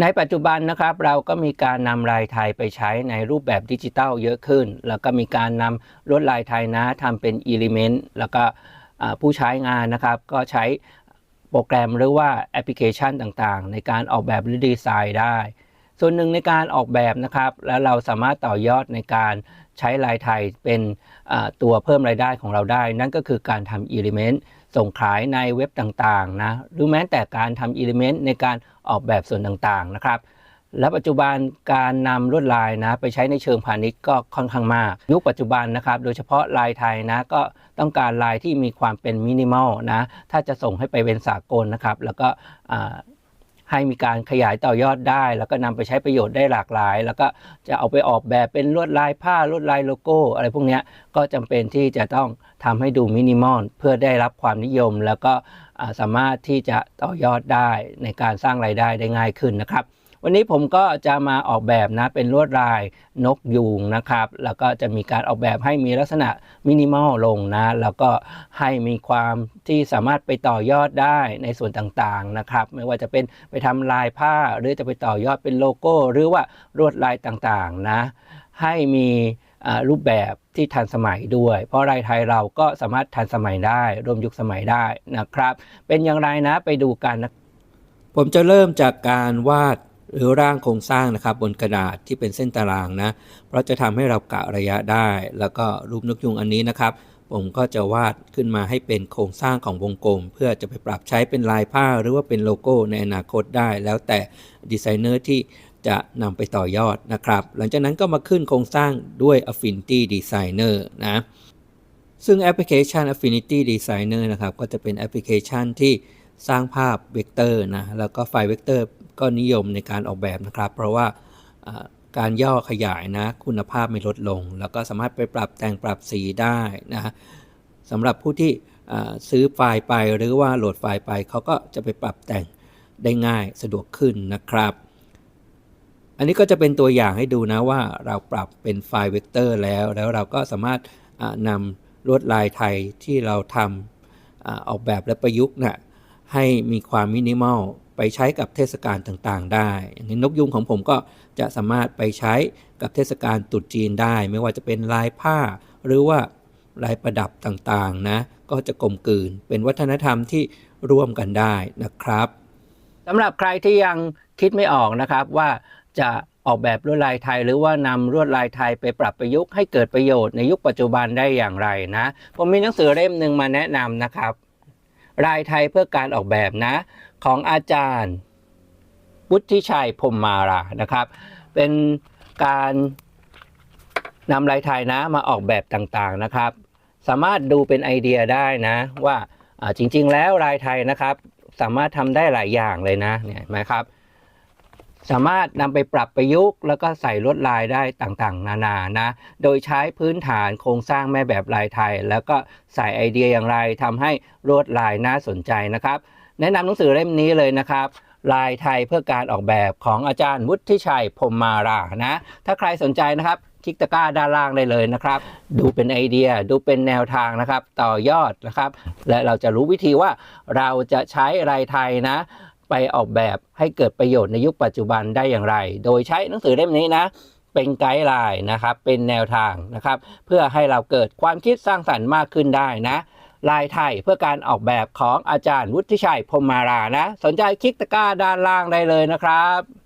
ในปัจจุบันนะครับเราก็มีการนำลายไทยไปใช้ในรูปแบบดิจิทัลเยอะขึ้น แล้วก็มีการนำลวดลายไทยนะทำเป็นอิเลเมนต์แล้วก็ผู้ใช้งานนะครับ ก็ใช้โปรแกรมหรือว่าแอปพลิเคชันต่างๆ ในการออกแบบหรือดีไซน์ได้ ส่วนหนึ่งในการออกแบบนะครับ แล้วเราสามารถต่อยอดในการใช้ลายไทยเป็นตัวเพิ่มรายได้ของเราได้ นั่นก็คือการทำอิเลเมนต์ส่งขายในเว็บต่างๆนะหรือแม้แต่การทำอิเลเมนต์ในการออกแบบส่วนต่างๆนะครับและปัจจุบันการนำลวดลายนะไปใช้ในเชิงพาณิชย์ก็ค่อนข้างมาก ยุคปัจจุบันนะครับ โดยเฉพาะลายไทยนะก็ต้องการลายที่มีความเป็นมินิมอลนะถ้าจะส่งให้ไปเป็นสากลนะครับ แล้วก็ ให้มีการขยายต่อยอดได้ แล้วก็นำไปใช้ประโยชน์ได้หลากหลาย แล้วก็จะเอาไปออกแบบเป็นลวดลายผ้าลวดลายโลโก้ อะไรพวกนี้ก็จำเป็นที่จะต้องทำให้ดูมินิมอลเพื่อได้รับความนิยม แล้วก็สามารถที่จะต่อยอดได้ในการสร้างรายได้ได้ง่ายขึ้นนะครับ วันนี้ผมก็จะมาออกแบบนะเป็นลวดลายนกยูงนะครับ แล้วก็จะมีการออกแบบให้มีลักษณะมินิมอลลงนะ แล้วก็ให้มีความที่สามารถไปต่อยอดได้ในส่วนต่างๆนะครับ ไม่ว่าจะเป็นไปทำลายผ้าหรือจะไปต่อยอดเป็นโลโก้ หรือว่าลวดลายต่างๆนะ ให้มีรูปแบบที่ทันสมัยด้วย เพราะลายไทยเราก็สามารถทันสมัยได้ร่วมยุคสมัยได้นะครับ เป็นอย่างไรนะไปดูกันนะผมจะเริ่มจากการวาด หรือร่างโครงสร้างนะครับบนกระดาษที่เป็นเส้นตารางนะ เพราะจะทำให้เรากะระยะได้ แล้วก็รูปนกยุงอันนี้นะครับ ผมก็จะวาดขึ้นมาให้เป็นโครงสร้างของวงกลม เพื่อจะไปปรับใช้เป็นลายผ้าหรือว่าเป็นโลโก้ในอนาคตได้ แล้วแต่ดีไซเนอร์ที่จะนำไปต่อยอดนะครับ หลังจากนั้นก็มาขึ้นโครงสร้างด้วย Affinity Designer นะ ซึ่งแอปพลิเคชัน Affinity Designer นะครับ ก็จะเป็นแอปพลิเคชันที่สร้างภาพเวกเตอร์นะ แล้วก็ไฟล์เวกเตอร์ ก็นิยมในการออกแบบนะครับ เพราะว่าการย่อขยายนะคุณภาพไม่ลดลง แล้วก็สามารถไปปรับแต่งปรับสีได้นะสำหรับผู้ที่ซื้อไฟล์ไปหรือว่าโหลดไฟล์ไปเขาก็จะไปปรับแต่งได้ง่ายสะดวกขึ้นนะครับ อันนี้ก็จะเป็นตัวอย่างให้ดูนะว่าเราปรับเป็นไฟล์เวกเตอร์แล้ว แล้วเราก็สามารถนำลวดลายไทยที่เราทำออกแบบและประยุกต์นะให้มีความมินิมอล ไปใช้กับเทศกาลต่างๆ ได้ อย่างนี้นกยุงของผมก็จะสามารถไปใช้กับเทศกาลตรุษจีนได้ ไม่ว่าจะเป็นลายผ้า หรือว่าลายประดับต่างๆนะก็จะกลมกลืนเป็นวัฒนธรรมที่ร่วมกันได้นะครับสำหรับใครที่ยังคิดไม่ออกนะครับว่าจะออกแบบลวดลายไทย หรือว่านำลวดลายไทยไปปรับประยุกต์ให้เกิดประโยชน์ในยุคปัจจุบันได้อย่างไรนะ ผมมีหนังสือเล่มหนึ่งมาแนะนำนะครับ ลายไทยเพื่อการออกแบบนะ ของอาจารย์วุฒิชัยพรมมารานะครับ เป็นการนำลายไทยนะมาออกแบบต่างๆนะครับ สามารถดูเป็นไอเดียได้นะว่าจริงๆ แล้วลายไทยนะครับ สามารถทำได้หลายอย่างเลยนะเนี่ยไหมครับ สามารถนำไปปรับประยุกต์แล้วก็ใส่ลวดลายได้ต่างๆ นานานะ โดยใช้พื้นฐานโครงสร้างแม่แบบลายไทย แล้วก็ใส่ไอเดียอย่างไรทำให้ลวดลายน่าสนใจนะครับ แนะนำหนังสือเล่มนี้เลยนะครับ ลายไทยเพื่อการออกแบบของอาจารย์วุฒิชัยพรมมารานะ ถ้าใครสนใจนะครับคลิกตะกร้าด้านล่างได้เลยนะครับ ดูเป็นไอเดียดูเป็นแนวทางนะครับ ต่อยอดนะครับ และเราจะรู้วิธีว่าเราจะใช้ลายไทยนะ ไปออกแบบให้เกิดประโยชน์ในยุคปัจจุบันได้อย่างไร โดยใช้หนังสือเล่มนี้นะ เป็นไกด์ไลน์นะครับ เป็นแนวทางนะครับ เพื่อให้เราเกิดความคิดสร้างสรรค์มากขึ้นได้นะลายไทยเพื่อการออกแบบของอาจารย์วุฒิชัยพรมมารานะ สนใจคลิกตะกร้าด้านล่างได้เลยนะครับ